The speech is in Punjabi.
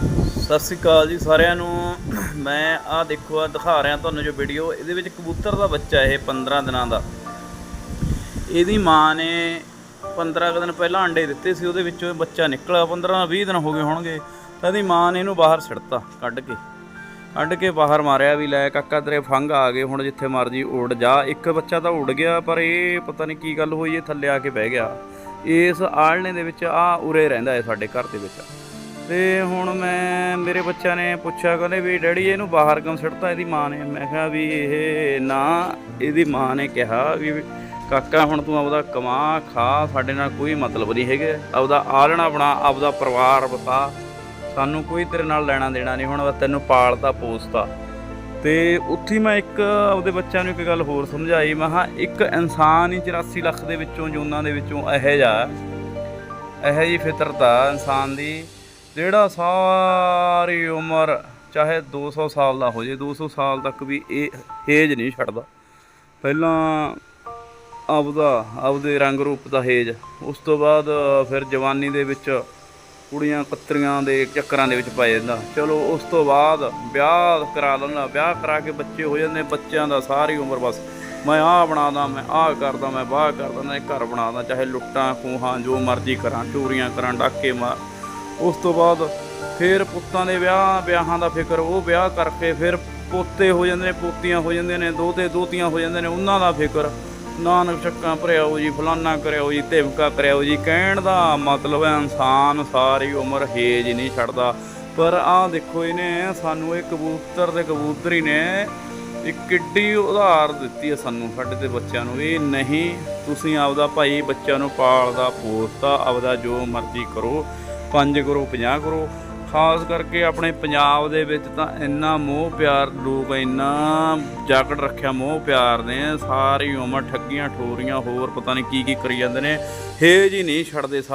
ਸਤਿ ਸ੍ਰੀ ਅਕਾਲ ਜੀ ਸਾਰਿਆਂ ਨੂੰ। ਮੈਂ ਆਹ ਦੇਖੋ ਆ ਦਿਖਾ ਰਿਹਾ ਤੁਹਾਨੂੰ ਜੋ ਵੀਡੀਓ ਇਹਦੇ ਵਿੱਚ ਕਬੂਤਰ ਦਾ ਬੱਚਾ ਇਹ 15 ਦਿਨਾਂ ਦਾ। ਇਹਦੀ ਮਾਂ ਨੇ 15 ਕੁ ਦਿਨ ਪਹਿਲਾਂ ਅੰਡੇ ਦਿੱਤੇ ਸੀ, ਉਹਦੇ ਵਿੱਚੋਂ ਬੱਚਾ ਨਿਕਲਿਆ। 15 20 ਦਿਨ ਹੋ ਗਏ ਹੋਣਗੇ, ਤਾਂ ਇਹਦੀ ਮਾਂ ਨੇ ਇਹਨੂੰ ਬਾਹਰ ਛੱਡਤਾ ਕੱਢ ਕੇ। ਕੱਢ ਕੇ ਬਾਹਰ ਮਾਰਿਆ ਵੀ, ਲੈ ਕਾਕਾ ਤੇਰੇ ਫੰਗ ਆ ਗਏ ਹੁਣ ਜਿੱਥੇ ਮਰਜ਼ੀ ਉੱਡ ਜਾ। ਇੱਕ ਬੱਚਾ ਤਾਂ ਉੱਡ ਗਿਆ, ਪਰ ਇਹ ਪਤਾ ਨਹੀਂ ਕੀ ਗੱਲ ਹੋਈ, ਇਹ ਥੱਲੇ ਆ ਕੇ ਬਹਿ ਗਿਆ। ਇਸ ਆਲਣੇ ਦੇ ਵਿੱਚ ਆ ਉਰੇ ਰਹਿੰਦਾ ਹੈ ਸਾਡੇ ਘਰ ਦੇ ਵਿੱਚ। ਤੇ ਹੁਣ ਮੈਂ, ਮੇਰੇ ਬੱਚਿਆਂ ਨੇ ਪੁੱਛਿਆ, ਕਹਿੰਦੇ ਵੀ ਡੈਡੀ ਇਹਨੂੰ ਬਾਹਰ ਕੰਮ ਸਿੱਟਤਾ? ਇਹਦੀ ਮਾਂ ਨੇ। ਮੈਂ ਕਿਹਾ ਵੀ ਇਹ ਨਾ, ਇਹਦੀ ਮਾਂ ਨੇ ਕਿਹਾ ਵੀ ਕਾਕਾ, ਹੁਣ ਤੂੰ ਆਪਦਾ ਕਮਾ, ਖਾ, ਸਾਡੇ ਨਾਲ ਕੋਈ ਮਤਲਬ ਨਹੀਂ ਹੈਗੇ। ਆਪਦਾ ਆਲਣਾ ਬਣਾ, ਆਪਦਾ ਪਰਿਵਾਰ ਬਸਾ ਸਾਨੂੰ ਕੋਈ ਤੇਰੇ ਨਾਲ ਲੈਣਾ ਦੇਣਾ ਨਹੀਂ। ਹੁਣ ਤੈਨੂੰ ਪਾਲਤਾ, ਪੋਸਤਾ। ਤੇ ਉੱਥੇ ਮੈਂ ਇੱਕ ਆਪਦੇ ਬੱਚਿਆਂ ਨੂੰ ਇੱਕ ਗੱਲ ਹੋਰ ਸਮਝਾਈ। ਮੈਂ ਹਾਂ ਇੱਕ ਇਨਸਾਨ ਹੀ 84 ਲੱਖ ਦੇ ਵਿੱਚੋਂ, ਜੂਨਾਂ ਦੇ ਵਿੱਚੋਂ ਇਹੋ ਜਿਹਾ, ਇਹੋ ਜਿਹੀ ਫਿਤਰਤ ਆ ਇਨਸਾਨ ਦੀ ਜਿਹੜਾ ਸਾਰੀ ਉਮਰ, ਚਾਹੇ 200 ਸਾਲ ਦਾ ਹੋ ਜੇ 200 ਸਾਲ ਤੱਕ ਵੀ ਇਹ ਹੇਜ ਨਹੀਂ ਛੱਡਦਾ। ਪਹਿਲਾਂ ਆਪਦਾ, ਆਪਦੇ ਰੰਗ ਰੂਪ ਦਾ ਹੇਜ। ਉਸ ਤੋਂ ਬਾਅਦ ਫਿਰ ਜਵਾਨੀ ਦੇ ਵਿੱਚ ਕੁੜੀਆਂ ਕਤਰੀਆਂ ਦੇ ਚੱਕਰਾਂ ਦੇ ਵਿੱਚ ਪੈ ਜਾਂਦਾ। ਚਲੋ, ਉਸ ਤੋਂ ਬਾਅਦ ਵਿਆਹ ਕਰਾ ਲੈਂਦਾ ਵਿਆਹ ਕਰਾ ਕੇ ਬੱਚੇ ਹੋ ਜਾਂਦੇ, ਬੱਚਿਆਂ ਦਾ ਸਾਰੀ ਉਮਰ ਬਸ ਮੈਂ ਆਹ ਬਣਾਦਾ, ਮੈਂ ਆਹ ਕਰਦਾ, ਮੈਂ ਬਾਹ ਕਰਦਾ, ਮੈਂ ਘਰ ਬਣਾਦਾ, ਚਾਹੇ ਲੁੱਟਾਂ ਖੂਹਾਂ, ਜੋ ਮਰਜ਼ੀ ਕਰਾਂ, ਚੋਰੀਆਂ ਕਰਾਂ, ਡਾਕੇ ਮਾਰ ਉਸ ਤੋਂ ਬਾਅਦ ਫਿਰ ਪੁੱਤਾਂ ਦੇ ਵਿਆਹ, ਵਿਆਹਾਂ ਦਾ ਫਿਕਰ, ਉਹ ਵਿਆਹ ਕਰਕੇ ਫਿਰ ਪੋਤੇ ਹੋ ਜਾਂਦੇ ਨੇ, ਪੋਤੀਆਂ ਹੋ ਜਾਂਦੀਆਂ ਨੇ, ਦੋਤੇ ਦੋਤੀਆਂ ਹੋ ਜਾਂਦੇ ਨੇ, ਉਹਨਾਂ ਦਾ ਫਿਕਰ। ਨਾਨਕ ਚੱਕਾਂ ਭਰਿਆਓ ਜੀ, ਫਲਾਨਾ ਕਰਿਆਓ ਜੀ, ਧਿਵਕਾ ਕਰਿਆਓ ਜੀ, ਕਹਿਣ ਦਾ ਮਤਲਬ ਹੈ ਇਨਸਾਨ ਸਾਰੀ ਉਮਰ ਹੇਜ ਨਹੀਂ ਛੱਡਦਾ। ਪਰ ਆਹ ਦੇਖੋ ਇਹਨੇ, ਸਾਨੂੰ ਇਹ ਕਬੂਤਰ ਤੇ ਕਬੂਤਰੀ ਨੇ ਇੱਕ ਕਿੱਡੀ ਉਧਾਰ ਦਿੱਤੀ ਹੈ ਸਾਨੂੰ ਸਾਡੇ ਤੇ ਬੱਚਿਆਂ ਨੂੰ। ਇਹ ਨਹੀਂ, ਤੁਸੀਂ ਆਪਦਾ ਭਾਈ ਬੱਚਿਆਂ ਨੂੰ ਪਾਲਦਾ, ਪੋਸਦਾ, ਆਪਦਾ ਜੋ ਮਰਜ਼ੀ ਕਰੋ। ਪੰਜ ਕਰੋ 50 ਕਰੋ। ਖਾਸ ਕਰਕੇ ਆਪਣੇ ਪੰਜਾਬ ਦੇ ਵਿੱਚ ਤਾਂ ਇੰਨਾ ਮੋਹ ਪਿਆਰ, ਲੋਕ ਇੰਨਾ ਜਾਕਟ ਰੱਖਿਆ ਮੋਹ ਪਿਆਰ ਨੇ, ਸਾਰੀ ਉਮਰ ਠੱਗੀਆਂ, ਠੋਰੀਆਂ, ਹੋਰ ਪਤਾ ਨਹੀਂ ਕੀ ਕੀ ਕਰੀ ਜਾਂਦੇ ਨੇ। ਹੇਜ ਹੀ ਨਹੀਂ ਛੱਡਦੇ ਸਾ-